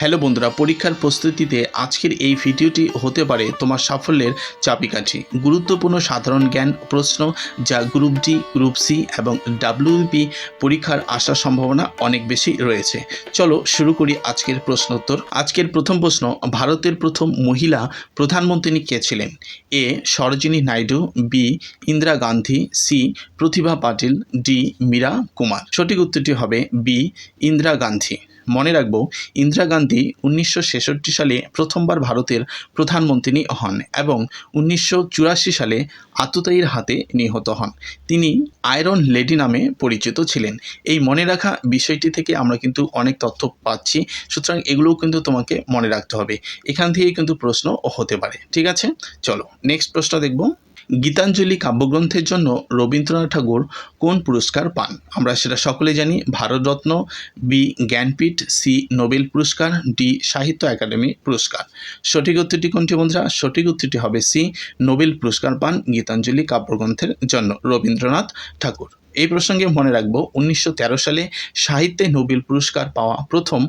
Hello বন্ধুরা, পরীক্ষার প্রস্তুতিতে আজকের এই ভিডিওটি হতে পারে তোমার সাফল্যের চাবিকাঠি। গুরুত্বপূর্ণ সাধারণ জ্ঞান প্রশ্ন যা গ্রুপ ডি, গ্রুপ সি এবং ডাব্লিউপি পরীক্ষার আসার সম্ভাবনা অনেক বেশি রয়েছে। চলো শুরু করি আজকের প্রশ্নোত্তর। আজকের প্রথম প্রশ্ন, ভারতের প্রথম মহিলা প্রধানমন্ত্রী কে ছিলেন? A, Sarojini Naidu, B, Indira Gandhi, C, Pratibha Patil, D, Meira Kumar. সঠিক উত্তরটি হবে বি, ইন্দিরা গান্ধী। মনে রাখব, ইন্দিরা গান্ধী উনিশশো ছেষট্টি সালে প্রথমবার ভারতের প্রধানমন্ত্রী হন এবং উনিশশো চুরাশি সালে আততায়ীর হাতে নিহত হন। তিনি আয়রন লেডি নামে পরিচিত ছিলেন। এই মনে রাখা বিষয়টি থেকে আমরা কিন্তু অনেক তথ্য পাচ্ছি। সুতরাং এগুলোও কিন্তু তোমাকে মনে রাখতে হবে। এখান থেকেই কিন্তু প্রশ্ন হতে পারে। ঠিক আছে? চলো নেক্সট প্রশ্ন দেখব। গীতাঞ্জলি কাব্যগ্রন্থের জন্য রবীন্দ্রনাথ ঠাকুর কোন পুরস্কার পান? আমরা সেটা সকলে জানি। Bharat Ratna B Jnanpith, C Nobel পুরস্কার, ডি সাহিত্য একাডেমি পুরস্কার। সঠিক উত্তরটি কোনটি বন্ধুরা? সঠিক উত্তরটি হবে সি নোবেল পুরস্কার পান গীতাঞ্জলি কাব্যগ্রন্থের জন্য রবীন্দ্রনাথ ঠাকুর। এই প্রসঙ্গে মনে রাখব, উনিশশো তেরো সালে সাহিত্যে নোবেল পুরস্কার পাওয়া প্রথম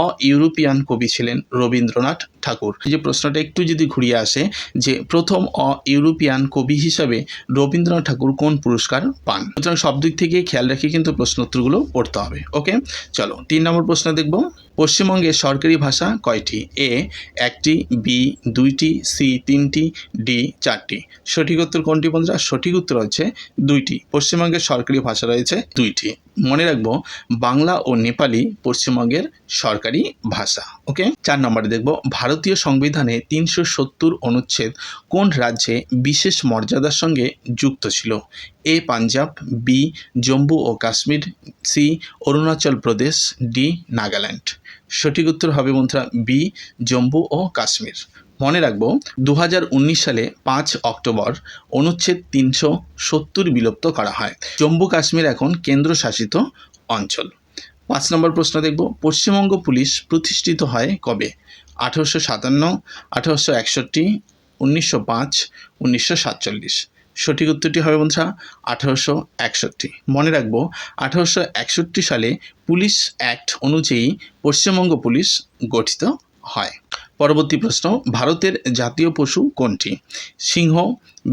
অ ইউরোপিয়ান কবি ছিলেন রবীন্দ্রনাথ ঠাকুর। এই যে প্রশ্নটা একটু যদি ঘুরিয়ে আসে যে প্রথম অ ইউরোপিয়ান কবি হিসাবে রবীন্দ্রনাথ ঠাকুর কোন পুরস্কার পান? সুতরাং সব দিক থেকে খেয়াল রেখে কিন্তু প্রশ্নোত্তরগুলো পড়তে হবে, ওকে? চলো, তিন নম্বর প্রশ্ন দেখব। পশ্চিমবঙ্গের সরকারি ভাষা কয়টি? এ, একটি, বি, দুইটি, সি, তিনটি, ডি, চারটি। সঠিক উত্তর কোনটি বন্ধুরা? সঠিক উত্তর হচ্ছে দুইটি। পশ্চিমবঙ্গের সরকারি ভাষা রয়েছে দুইটি। মনে রাখব, বাংলা ও নেপালি পশ্চিমবঙ্গের সরকারি ভাষা, ওকে? চার নম্বরে দেখব ভারতীয় সংবিধানে তিনশো সত্তর অনুচ্ছেদ কোন রাজ্যে বিশেষ মর্যাদার সঙ্গে যুক্ত ছিল? এ, পাঞ্জাব, বি, জম্মু ও কাশ্মীর, সি, অরুণাচল প্রদেশ, ডি, নাগাল্যান্ড। সঠিক উত্তর হবে বন্ধুরা বি, জম্মু ও কাশ্মীর। মনে রাখব দু সালে পাঁচ অক্টোবর অনুচ্ছেদ তিনশো সত্তর বিলুপ্ত করা হয়। জম্মু কাশ্মীর এখন কেন্দ্রশাসিত অঞ্চল। পাঁচ নম্বর প্রশ্ন দেখব, পশ্চিমবঙ্গ পুলিশ প্রতিষ্ঠিত হয় কবে? আঠারোশো সাতান্ন, আঠারোশো একষট্টি, উনিশশো পাঁচ, উনিশশো সাতচল্লিশ। সঠিক উত্তরটি হবে বন্ধুরা, আঠারোশো একষট্টি। মনে রাখব, আঠারোশো একষট্টি সালে পুলিশ অ্যাক্ট অনুযায়ী পশ্চিমবঙ্গ পুলিশ গঠিত হয়। পরবর্তী প্রশ্ন, ভারতের জাতীয় পশু কোনটি? সিংহ,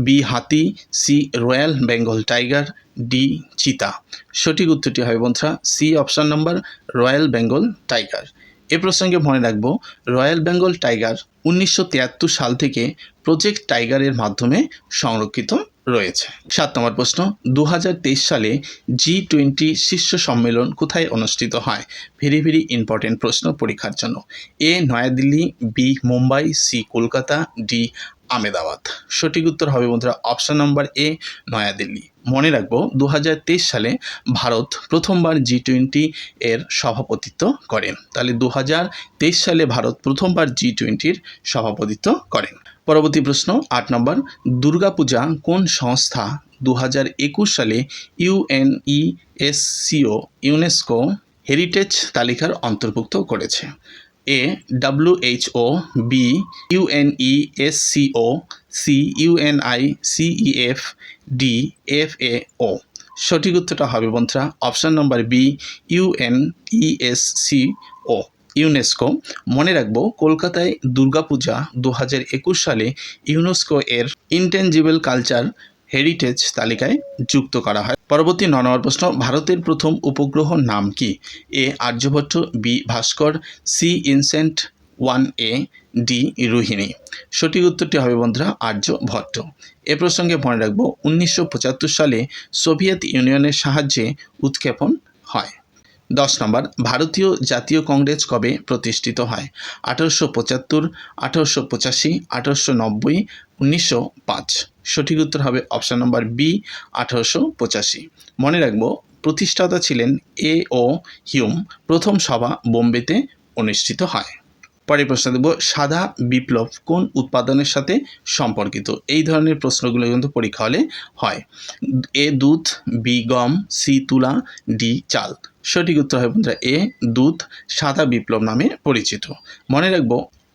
বি হাতি, C royal Bengal tiger, D চিতা। সঠিক উত্তরটি হবে বন্ধুরা, C option number, royal Bengal tiger. এ প্রসঙ্গে মনে রাখব, রয়্যাল বেঙ্গল টাইগার উনিশশো তিয়াত্তর সাল থেকে প্রজেক্ট টাইগারের মাধ্যমে সংরক্ষিত রয়েছে। সাত নম্বর প্রশ্ন দু হাজার তেইশ সালে জি টোয়েন্টি শীর্ষ সম্মেলন কোথায় অনুষ্ঠিত হয়? ভেরি ভেরি ইম্পর্টেন্ট প্রশ্ন পরীক্ষার জন্য। A, Nayadilli, B, Mumbai, C, Kolkata, D Ahmedabad. সঠিক উত্তর হবে বন্ধুরা অপশান নম্বর এ নয়াদিল্লি। মনে রাখব দু হাজার তেইশ সালে ভারত প্রথমবার জি টোয়েন্টি এর সভাপতিত্ব করেন। তাহলে দু হাজার তেইশ সালে ভারত প্রথমবার জি টোয়েন্টির সভাপতিত্ব করেন। পরবর্তী প্রশ্ন, আট নম্বর, দুর্গাপূজা কোন সংস্থা দু হাজার একুশ সালে ইউএনইএসসিও ইউনেস্কো হেরিটেজ তালিকার অন্তর্ভুক্ত করেছে? A W H O B U N E S C O C U N I C E F D F A O সঠিক উত্তরটা হবে বন্ধুরা, option number B U N E S C O UNESCO মনে রাখব, কলকাতায় দুর্গাপূজা দু হাজার একুশ সালে ইউনেস্কো এর ইনটেনজিবল কালচার হেরিটেজ তালিকায় যুক্ত করা হয়। পরবর্তী ন নম্বর প্রশ্ন, ভারতের প্রথম উপগ্রহ নাম কি? A, Aryabhata, B, Bhaskara, C, INSAT one A, D, Rohini. সঠিক উত্তরটি হবে বন্ধুরা আর্যভট্ট। এ প্রসঙ্গে মনে রাখব, উনিশশো পঁচাত্তর সালে সোভিয়েত ইউনিয়নের সাহায্যে উৎক্ষেপণ হয়। দশ নম্বর, ভারতীয় জাতীয় কংগ্রেস কবে প্রতিষ্ঠিত হয়? আঠারোশো পঁচাত্তর, আঠারোশো পঁচাশি, আঠারোশো নব্বই উনিশশো পাঁচ। সঠিক উত্তর হবে অপশান নম্বর বি, আঠারোশো পঁচাশি। মনে রাখব, প্রতিষ্ঠাতা ছিলেন এ ও হিউম। প্রথম সভা বোম্বেতে অনুষ্ঠিত হয়। পরের প্রশ্ন দেব, সাদা বিপ্লব কোন উৎপাদনের সাথে সম্পর্কিত? এই ধরনের প্রশ্নগুলো কিন্তু পরীক্ষা হলে হয়। এ দুধ, বি গম, সি তুলা, ডি চাল। সঠিক উত্তর হবে বন্ধুরা, এ দুধ সাদা বিপ্লব নামে পরিচিত। মনে রাখব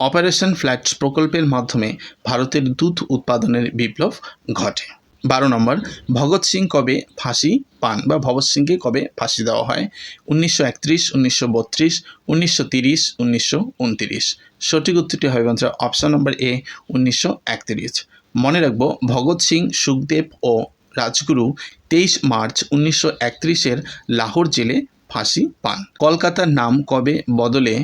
অপারেশন ফ্ল্যাট প্রকল্পের মাধ্যমে ভারতের দুধ উৎপাদনের বিপ্লব ঘটে। বারো নম্বর, ভগৎ সিং কবে ফাঁসি পান বা ভগৎ সিংকে কবে ফাঁসি দেওয়া হয়? উনিশশো একত্রিশ, উনিশশো বত্রিশ, উনিশশো তিরিশ, উনিশশো উনতিরিশ। সঠিক উত্তরটি হবে বন্ধুরা অপশন নম্বর এ উনিশশো একত্রিশ। মনে রাখব, ভগৎ সিং, সুখদেব ও রাজগুরু তেইশ মার্চ উনিশশো একত্রিশের লাহোর জেলে ফাঁসি পান। কলকাতার নাম কবে বদলে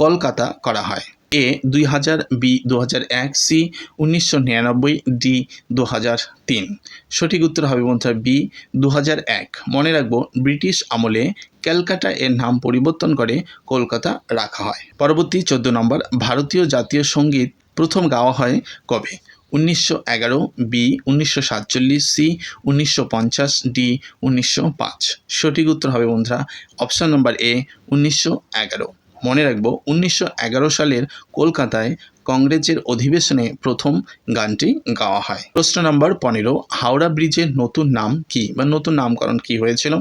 কলকাতা করা হয়? এ দুই হাজার, বি দু হাজার এক, সি উনিশশো নিরানব্বই, ডি দু হাজার তিন। সঠিক উত্তর হবে বন্ধুরা বি দু হাজার এক। মনে রাখব, ব্রিটিশ আমলে ক্যালকাটা এর নাম পরিবর্তন করে কলকাতা রাখা হয়। পরবর্তী চোদ্দ নম্বর, ভারতীয় জাতীয় সংগীত প্রথম গাওয়া হয় কবে? উনিশশো এগারো, বি উনিশশো সাতচল্লিশ, সি উনিশশো পঞ্চাশ, ডি উনিশশো পাঁচ। সঠিক উত্তর হবে বন্ধুরা, অপশান নম্বর এ উনিশশো এগারো। মনে রাখব উনিশশো এগারো সালের কলকাতায় কংগ্রেসের অধিবেশনে প্রথম গানটি গাওয়া হয়। প্রশ্ন নম্বর পনেরো, হাওড়া ব্রিজের নতুন নাম কি বা নতুন নামকরণ কি হয়েছিল?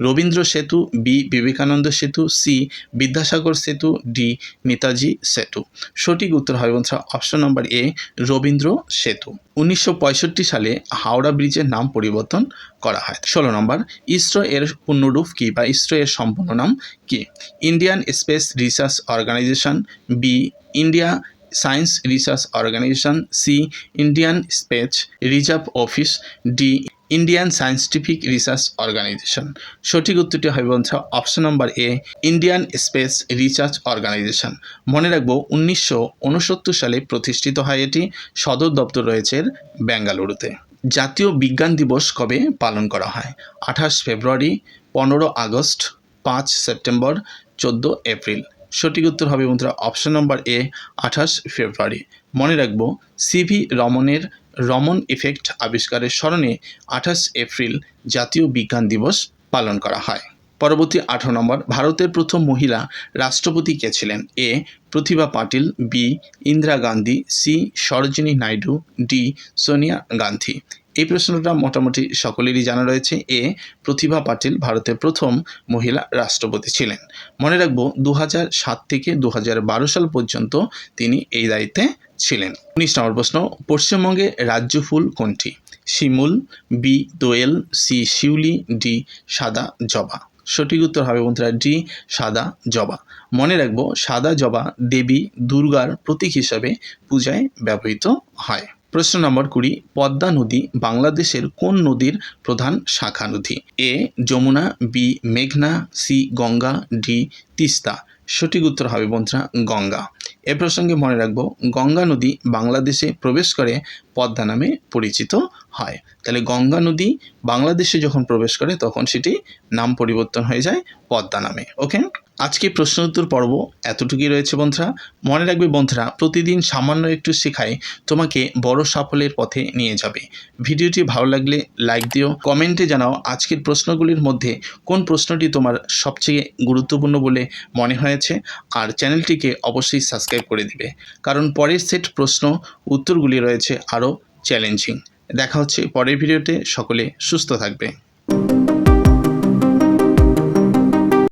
রবীন্দ্র সেতু বি বিবেকানন্দ সেতু সি বিদ্যাসাগর সেতু ডি নেতাজি সেতু। সঠিক উত্তর হবে বন্ধুরা অপশন নম্বর এ রবীন্দ্র সেতু। উনিশশো পঁয়ষট্টি সালে হাওড়া ব্রিজের নাম পরিবর্তন করা হয়। ষোলো নম্বর ইসরো এর পূর্ণরূপ কি বা ইসরো এর সম্পূর্ণ নাম কি? Indian space research organisation B India science research organisation C Indian space reserve office D Indian scientific research organisation সঠিক উত্তরটি হবে বন্ধুরা option number A Indian space research organisation মনে রাখব, উনিশশো উনসত্তর সালে প্রতিষ্ঠিত হয় এটি। সদর দপ্তর রয়েছে বেঙ্গালুরুতে। জাতীয় বিজ্ঞান দিবস কবে পালন করা হয়? আঠাশ ফেব্রুয়ারি, পনেরো আগস্ট, পাঁচ সেপ্টেম্বর, চোদ্দ এপ্রিল। সঠিক উত্তর হবে বন্ধুরা অপশন নম্বর এ আঠাশ ফেব্রুয়ারি। মনে রাখব সিভি রমনের রমন ইফেক্ট আবিষ্কারের স্মরণে আঠাশ এপ্রিল জাতীয় বিজ্ঞান দিবস পালন করা হয়। পরবর্তী আঠারো নম্বর, ভারতের প্রথম মহিলা রাষ্ট্রপতি কে ছিলেন? A Pratibha Patil B Indira Gandhi C Sarojini Naidu D Sonia Gandhi. এই প্রশ্নটা মোটামুটি সকলেরই জানা রয়েছে। এ, প্রতিভা পাটিল ভারতের প্রথম মহিলা রাষ্ট্রপতি ছিলেন। মনে রাখব দু সাত থেকে দু হাজার বারো সাল পর্যন্ত তিনি এই দায়িত্বে ছিলেন। উনিশ নম্বর প্রশ্ন, পশ্চিমবঙ্গে রাজ্য ফুল কোনটি? শিমুল, বি, দোয়েল, সি, শিউলি, ডি, সাদা জবা। সঠিক উত্তর হবে বন্ধুরা, ডি, সাদা জবা। মনে রাখব, সাদা জবা দেবী দুর্গার প্রতীক হিসাবে পূজায় ব্যবহৃত হয়। প্রশ্ন নম্বর কুড়ি, পদ্মা নদী বাংলাদেশের কোন নদীর প্রধান শাখা নদী? এ, যমুনা, বি, মেঘনা, সি, গঙ্গা, ডি, তিস্তা। সঠিক উত্তর হবে বন্ধুরা গঙ্গা। এ প্রসঙ্গে মনে রাখব, গঙ্গা নদী বাংলাদেশে প্রবেশ করে পদ্মা নামে পরিচিত হয়। তাহলে গঙ্গা নদী বাংলাদেশে যখন প্রবেশ করে, তখন সেটি নাম পরিবর্তন হয়ে যায় পদ্মা নামে। ওকে? আজকে প্রশ্ন উত্তর পর্ব এতটুকুই রয়েছে বন্ধুরা। মনে রাখবে বন্ধুরা, প্রতিদিন সামান্য একটু শেখায় তোমাকে বড় সাফল্যের পথে নিয়ে যাবে। ভিডিওটি ভালো লাগলে লাইক দিও, কমেন্টে জানাও আজকের প্রশ্নগুলির মধ্যে কোন প্রশ্নটি তোমার সবচেয়ে গুরুত্বপূর্ণ বলে মনে হয়েছে। আর চ্যানেলটিকে অবশ্যই সাবস্ক্রাইব করে দিবে, কারণ পরের সেট প্রশ্ন উত্তরগুলি রয়েছে আরও চ্যালেঞ্জিং। দেখা হচ্ছে পরের ভিডিওতে, সকলে সুস্থ থাকবে।